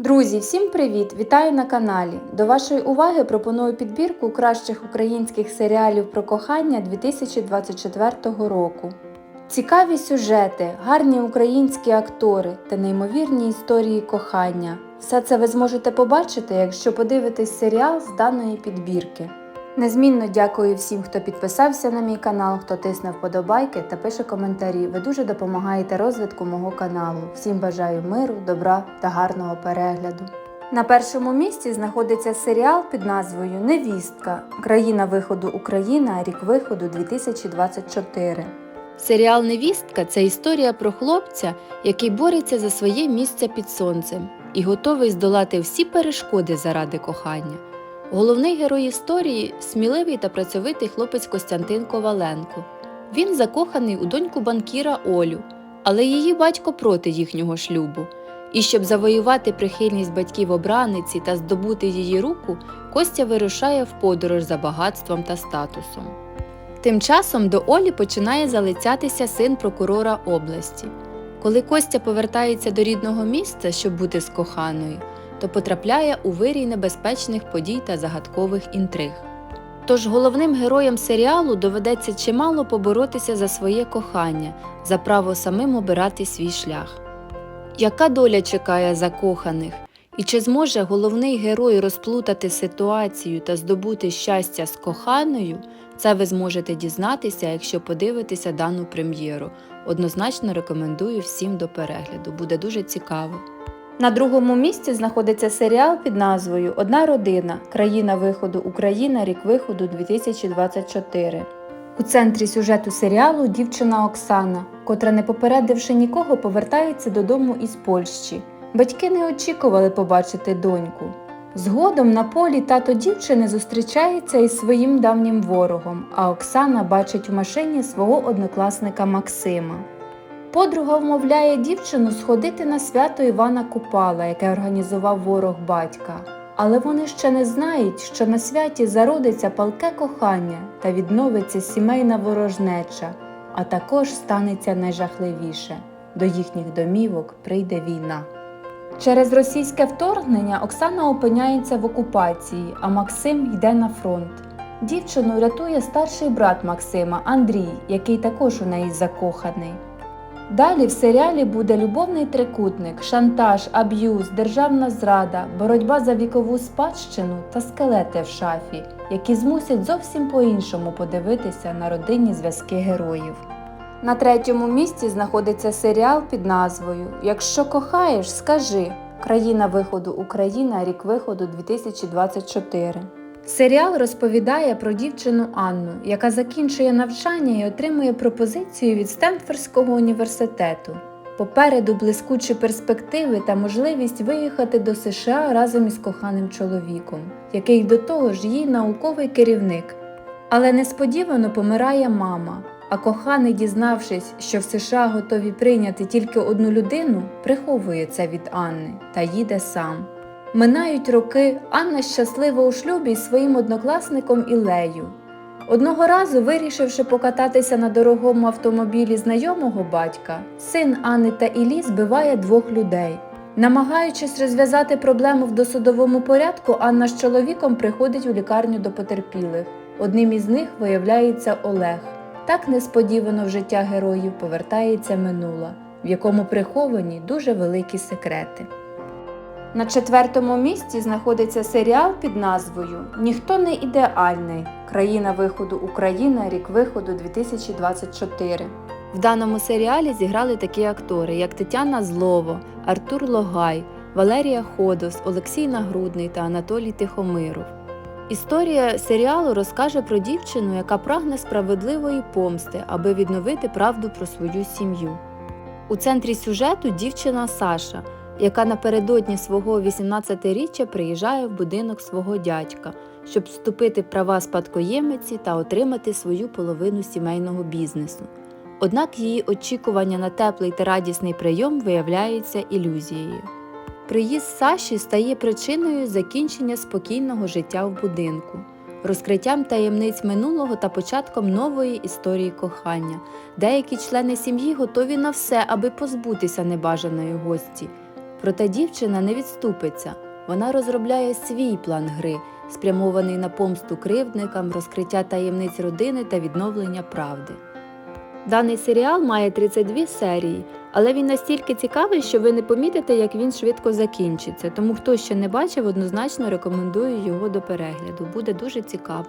Друзі, всім привіт! Вітаю на каналі. До вашої уваги пропоную підбірку кращих українських серіалів про кохання 2024 року. Цікаві сюжети, гарні українські актори та неймовірні історії кохання. Все це ви зможете побачити, якщо подивитесь серіал з даної підбірки. Незмінно дякую всім, хто підписався на мій канал, хто тисне вподобайки та пише коментарі. Ви дуже допомагаєте розвитку мого каналу. Всім бажаю миру, добра та гарного перегляду. На першому місці знаходиться серіал під назвою Невістка. Країна виходу Україна, рік виходу 2024. Серіал Невістка це історія про хлопця, який бореться за своє місце під сонцем і готовий здолати всі перешкоди заради кохання. Головний герой історії сміливий та працьовитий хлопець Костянтин Коваленко. Він закоханий у доньку банкіра Олю, але її батько проти їхнього шлюбу. І щоб завоювати прихильність батьків обраниці та здобути її руку, Костя вирушає в подорож за багатством та статусом. Тим часом до Олі починає залицятися син прокурора області. Коли Костя повертається до рідного місця, щоб бути з коханою, то потрапляє у вирій небезпечних подій та загадкових інтриг. Тож головним героям серіалу доведеться чимало поборотися за своє кохання, за право самим обирати свій шлях. Яка доля чекає закоханих? І чи зможе головний герой розплутати ситуацію та здобути щастя з коханою? Це ви зможете дізнатися, якщо подивитеся дану прем'єру. Однозначно рекомендую всім до перегляду, буде дуже цікаво. На другому місці знаходиться серіал під назвою Одна родина. Країна виходу Україна, рік виходу 2024. У центрі сюжету серіалу дівчина Оксана, котра, не попередивши нікого, повертається додому із Польщі. Батьки не очікували побачити доньку. Згодом на полі тато дівчини зустрічається із своїм давнім ворогом, а Оксана бачить у машині свого однокласника Максима. Подруга вмовляє дівчину сходити на свято Івана Купала, яке організував ворог батька. Але вони ще не знають, що на святі зародиться палке кохання та відновиться сімейна ворожнеча, а також станеться найжахливіше до їхніх домівок прийде війна. Через російське вторгнення Оксана опиняється в окупації, а Максим йде на фронт. Дівчину рятує старший брат Максима Андрій, який також у неї закоханий. Далі в серіалі буде любовний трикутник, шантаж, аб'юз, державна зрада, боротьба за вікову спадщину та скелети в шафі, які змусять зовсім по-іншому подивитися на родинні зв'язки героїв. На третьому місці знаходиться серіал під назвою Якщо кохаєш, скажи Країна виходу Україна, рік виходу 2024. Серіал розповідає про дівчину Анну, яка закінчує навчання і отримує пропозицію від Стенфордського університету. Попереду блискучі перспективи та можливість виїхати до США разом із коханим чоловіком, який до того ж її науковий керівник. Але несподівано помирає мама, а коханий, дізнавшись, що в США готові прийняти тільки одну людину, приховує це від Анни та їде сам. Минають роки, Анна щаслива у шлюбі з своїм однокласником Ілею. Одного разу, вирішивши покататися на дорогому автомобілі знайомого батька, син Анни та Іллі збиває двох людей. Намагаючись розв'язати проблему в досудовому порядку, Анна з чоловіком приходить у лікарню до потерпілих. Одним із них виявляється Олег. Так несподівано в життя героїв повертається минула, в якому приховані дуже великі секрети. На четвертому місці знаходиться серіал під назвою Ніхто не ідеальний. Країна виходу Україна, рік виходу 2024. В даному серіалі зіграли такі актори, як Тетяна Злово, Артур Логай, Валерія Ходос, Олексій Нагрудний та Анатолій Тихомиров. Історія серіалу розкаже про дівчину, яка прагне справедливої помсти, аби відновити правду про свою сім'ю. У центрі сюжету дівчина Саша, яка напередодні свого 18-річчя приїжджає в будинок свого дядька, щоб вступити в права спадкоємиці та отримати свою половину сімейного бізнесу. Однак її очікування на теплий та радісний прийом виявляється ілюзією. Приїзд Саші стає причиною закінчення спокійного життя в будинку, розкриттям таємниць минулого та початком нової історії кохання. Деякі члени сім'ї готові на все, аби позбутися небажаної гості. Проте дівчина не відступиться. Вона розробляє свій план гри, спрямований на помсту кривдникам, розкриття таємниць родини та відновлення правди. Даний серіал має 32 серії, але він настільки цікавий, що ви не помітите, як він швидко закінчиться. Тому хто ще не бачив, однозначно рекомендую його до перегляду. Буде дуже цікаво.